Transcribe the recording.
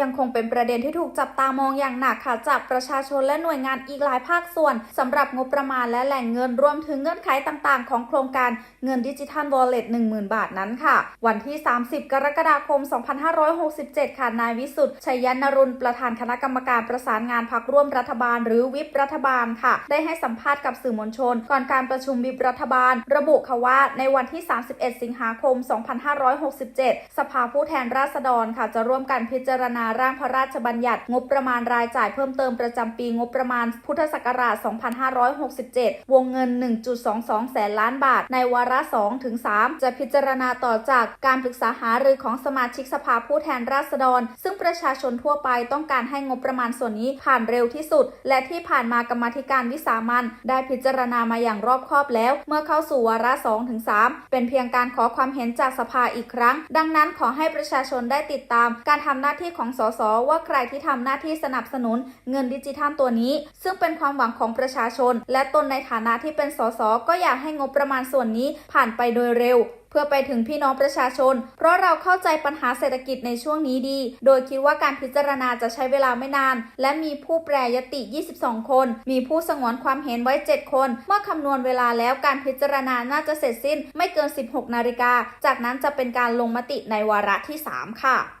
ยังคงเป็นประเด็นที่ถูกจับตามองอย่างหนักค่ะจากประชาชนและหน่วยงานอีกหลายภาคส่วนสำหรับงบประมาณและแหล่งเงินรวมถึงเงื่อนไขต่างๆ ของโครงการเงินดิจิทัลวอลเล็ต10,000 บาทนั้นค่ะ วันที่ 30 กรกฎาคม 2567 ค่ะนายวิสุทธิ์ชัยยนรุณประธานคณะกรรมการประสานงานพักร่วมรัฐบาล หรือวิปรัฐบาลค่ะ ได้ให้สัมภาษณ์กับสื่อมวลชน ก่อนการประชุมวิปรัฐบาล ระบุค่ะว่าในวันที่ 31 สิงหาคม 2567 สภาผู้แทนราษฎรค่ะจะร่วมกันพิจารณาร่างพระราชบัญญัติงบประมาณรายจ่ายเพิ่มเติมประจำปีงบประมาณพุทธศักราช 2567 วงเงิน 1.22 แสนล้านบาท ในวาระ2ถึง3จะพิจารณาต่อจากการปรึกษาหารือของสมาชิกสภาผู้แทนราษฎร ซึ่งประชาชนทั่วไปต้องการให้งบประมาณส่วนนี้ผ่านเร็วที่สุด และที่ผ่านมากรรมาธิการวิสามันได้พิจารณามาอย่างรอบคอบแล้ว เมื่อเข้าสู่วาระ2ถึง3เป็นเพียงการขอความเห็นจากสภาอีกครั้ง ดังนั้นขอให้ประชาชนได้ติดตามการทำหน้าที่ของสสว่าใครที่ทำหน้าที่สนับสนุนเงินดิจิทัลตัวนี้ ซึ่งเป็นความหวังของประชาชน และตนในฐานะที่เป็นสสก็อยากให้งบประมาณส่วนนี้ผ่านไปโดยเร็วเพื่อไปถึงพี่น้องประชาชน เพราะเราเข้าใจปัญหาเศรษฐกิจในช่วงนี้ดี โดยคิดว่าการพิจารณาจะใช้เวลาไม่นาน และมีผู้แปรยติ 22 คน มีผู้สงวนความเห็นไว้ 7 คน เมื่อคำนวณเวลาแล้วการพิจารณาน่าจะเสร็จสิ้น ไม่เกิน 16 นาฬิกา จากนั้นจะเป็นการลงมติในวาระที่ 3 ค่ะ